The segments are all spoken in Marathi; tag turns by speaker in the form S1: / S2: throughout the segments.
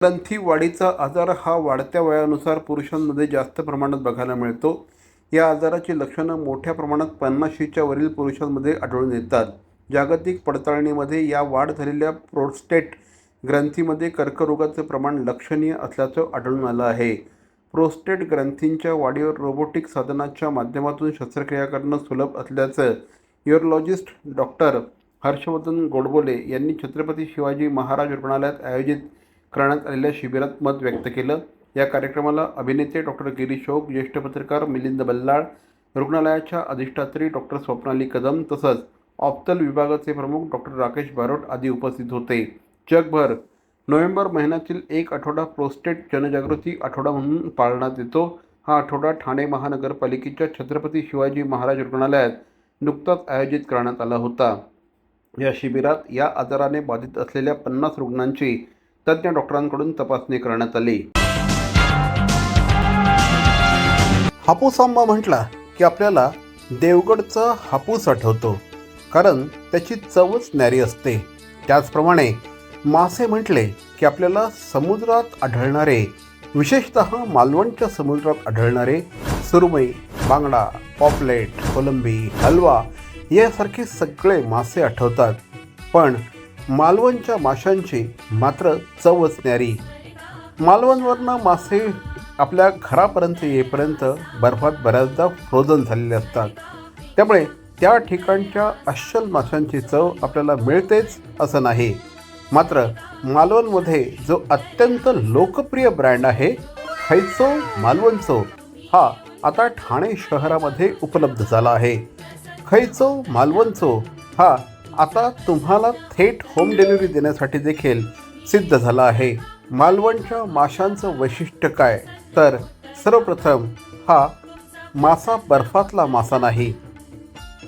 S1: ग्रंथी वाढीचा आजार हा वाढत्या वयानुसार पुरुषांमध्ये जास्त प्रमाणात बघायला मिळतो. या आजाराची लक्षणं मोठ्या प्रमाणात पन्नाशीच्या वरील पुरुषांमध्ये आढळून येतात. जागतिक पडताळणीमध्ये या वाढ झालेल्या प्रोस्टेट ग्रंथीमध्ये कर्करोगाचं प्रमाण लक्षणीय असल्याचं आढळून आलं आहे. प्रोस्टेट ग्रंथींच्या वाढीवर रोबोटिक साधनाच्या माध्यमातून शस्त्रक्रिया करणं सुलभ असल्याचं युरोलॉजिस्ट डॉक्टर हर्षवर्धन गोडबोले यांनी छत्रपती शिवाजी महाराज रुग्णालयात आयोजित करण्यात आलेल्या शिबिरात मत व्यक्त केलं. या कार्यक्रमाला अभिनेते डॉक्टर गिरीश शोक ज्येष्ठ पत्रकार मिलिंद बल्लाळ रुग्णालयाच्या अधिष्ठात्री डॉक्टर स्वप्नाली कदम तसंच ऑप्तल विभागाचे प्रमुख डॉक्टर राकेश बारोट आदी उपस्थित होते. जगभर नोव्हेंबर महिन्यातील एक आठवडा प्रोस्टेट जनजागृती आठवडा म्हणून पाळण्यात येतो. हा आठवडा ठाणे महानगरपालिकेच्या छत्रपती शिवाजी महाराज रुग्णालयात नुकताच आयोजित करण्यात आला होता. या शिबिरात या आजाराने बाधित असलेल्या पन्नास रुग्णांची तज्ज्ञ डॉक्टरांकडून तपासणी करण्यात आली. हापूस आंबा म्हटला की आपल्याला देवगडचा हापूस आठवतो कारण त्याची चवच न्यारी असते. त्याचप्रमाणे मासे म्हटले की आपल्याला समुद्रात आढळणारे विशेषत मालवणच्या समुद्रात आढळणारे सुरमई बांगडा पॉपलेट कोलंबी हलवा यासारखे सगळे मासे आठवतात. पण मालवणच्या माशांची मात्र चव न्यारी. मालवणवरनं मासे आपल्या घरापर्यंत येईपर्यंत बर्फात बऱ्याचदा फ्रोझन झालेले असतात. त्यामुळे त्या ठिकाणच्या अस्सल माशांची चव आपल्याला मिळतेच असं नाही. मात्र मालवणमध्ये जो अत्यंत लोकप्रिय ब्रँड आहे खैचो मालवणचो हा आता ठाणे शहरामध्ये उपलब्ध झाला आहे. खैचो मालवणचो हा आता तुम्हाला थेट होम डिलिव्हरी देण्यासाठी देखील सिद्ध झाला आहे. मालवणच्या माशांचं वैशिष्ट्य काय? तर सर्वप्रथम हा मासा बर्फातला मासा नाही.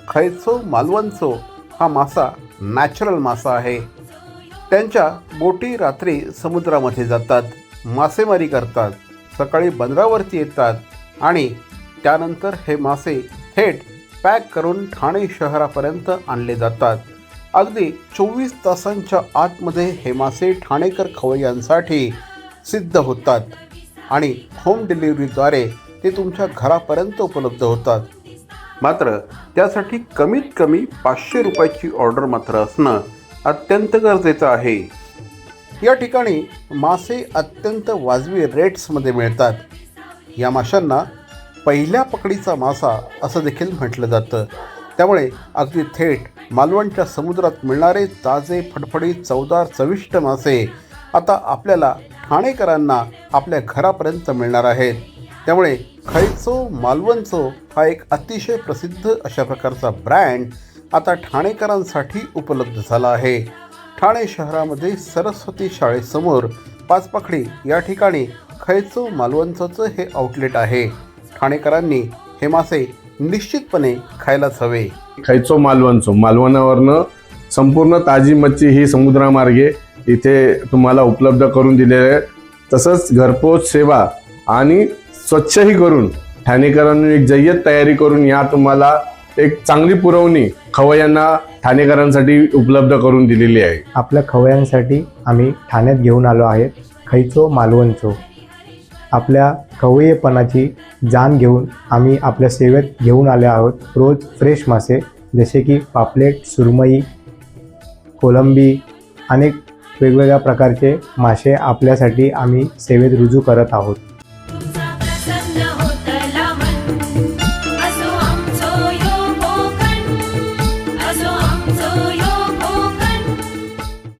S1: खैचो मालवणचो हा मासा नॅचरल मासा आहे. त्यांच्या बोटी रात्री समुद्रामध्ये जातात मासेमारी करतात सकाळी बंदरावरती येतात आणि त्यानंतर हे मासे थेट पॅक करून ठाणे शहरापर्यंत आणले जातात. अगदी चोवीस तासांच्या आतमध्ये हे मासे ठाणेकर खवय्यांसाठी सिद्ध होतात आणि होम डिलिव्हरीद्वारे ते तुमच्या घरापर्यंत उपलब्ध होतात. मात्र त्यासाठी कमीत कमी पाचशे रुपयाची ऑर्डर मात्र असणं अत्यंत गरजेचं आहे. या ठिकाणी मासे अत्यंत वाजवी रेट्समध्ये मिळतात. या माशांना पहिल्या पकडीचा मासा असं देखील म्हटलं जातं. त्यामुळे अगदी थेट मालवणच्या समुद्रात मिळणारे ताजे फडफडीत चवदार चविष्ट मासे आता आपल्याला ठाणेकरांना आपल्या घरापर्यंत मिळणार आहेत. त्यामुळे खैचो मालवणचो हा एक अतिशय प्रसिद्ध अशा प्रकारचा ब्रँड आता ठाणेकरांसाठी उपलब्ध झाला आहे. ठाणे शहरामध्ये सरस्वती शाळेसमोर पाचपाखडी या ठिकाणी खैचो मालवणचं हे आउटलेट आहे. ठाणेकरांनी हे मासे निश्चितपणे खायलाच हवे.
S2: खायचो मालवणचो. मालवणावरनं संपूर्ण ताजी मच्छी ही समुद्रामार्गे इथे तुम्हाला उपलब्ध करून दिलेली आहे. तसंच घरपोच सेवा आणि स्वच्छही करून ठाणेकरांनी एक जय्यत तयारी करून या तुम्हाला एक चांगली पुरवणी खवय्यांना ठाणेकरांसाठी उपलब्ध करून दिलेली आहे.
S3: आपल्या खवयांसाठी आम्ही ठाण्यात घेऊन आलो आहे खैचो मालवणचो. आपल्या खवय्येपणाची जाण घेऊन आम्ही आपल्या सेवेत घेऊन आले आहोत. रोज फ्रेश मासे जसे की पापलेट सुरमई कोलंबी अनेक वेगवेगळ्या प्रकारचे मासे आपल्यासाठी आम्ही सेवेत रुजू करत आहोत.